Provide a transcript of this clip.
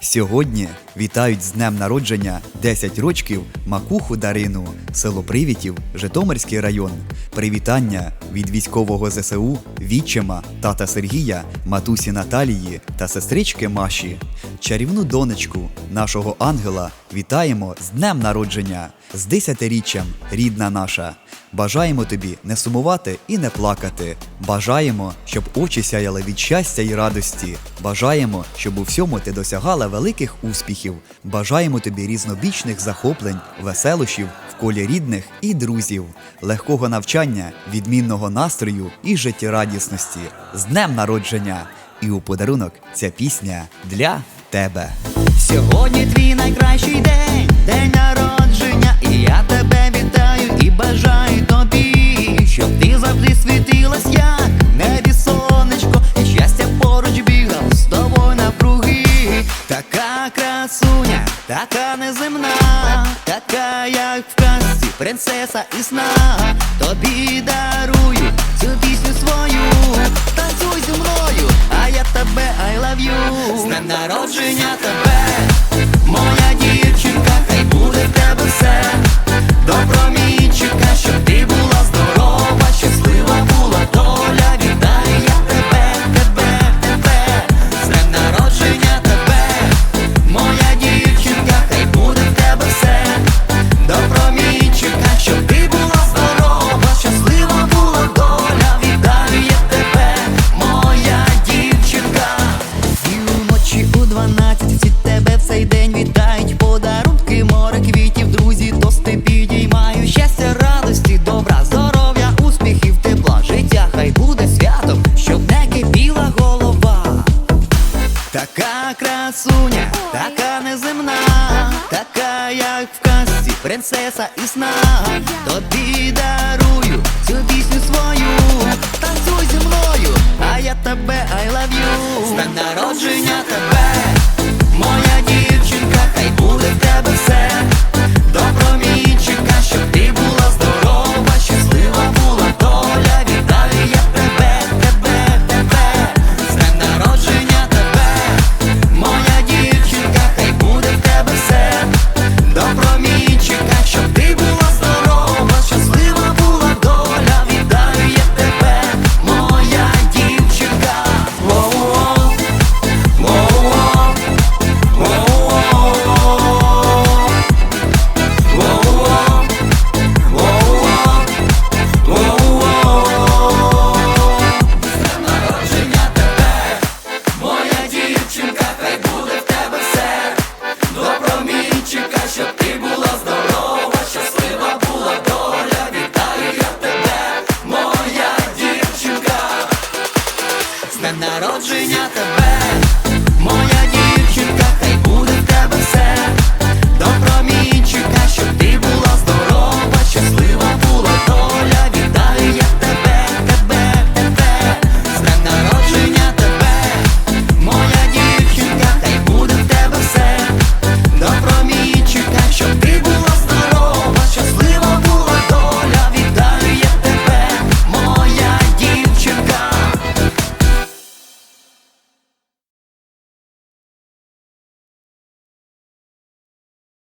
Сьогодні вітають з днем народження 10 рочків Макуху Дарину, село Привітів, Житомирський район. Привітання від військового ЗСУ Вічема, тата Сергія, матусі Наталії та сестрички Маші. Чарівну донечку нашого ангела вітаємо з днем народження, з десятиріччям, рідна наша. Бажаємо тобі не сумувати і не плакати. Бажаємо, щоб очі сяяли від щастя і радості. Бажаємо, щоб у всьому ти досягала великих успіхів. Бажаємо тобі різнобічних захоплень, веселощів в колі рідних і друзів, легкого навчання, відмінного настрою і життєрадісності. З днем народження! І у подарунок ця пісня для тебе. Сьогодні твій найкращий день, день народження, така неземна, така, як в казці, принцеса і сна. Тобі дарую цю пісню свою, принцеса і сна. Тобі дарую цю пісню З днем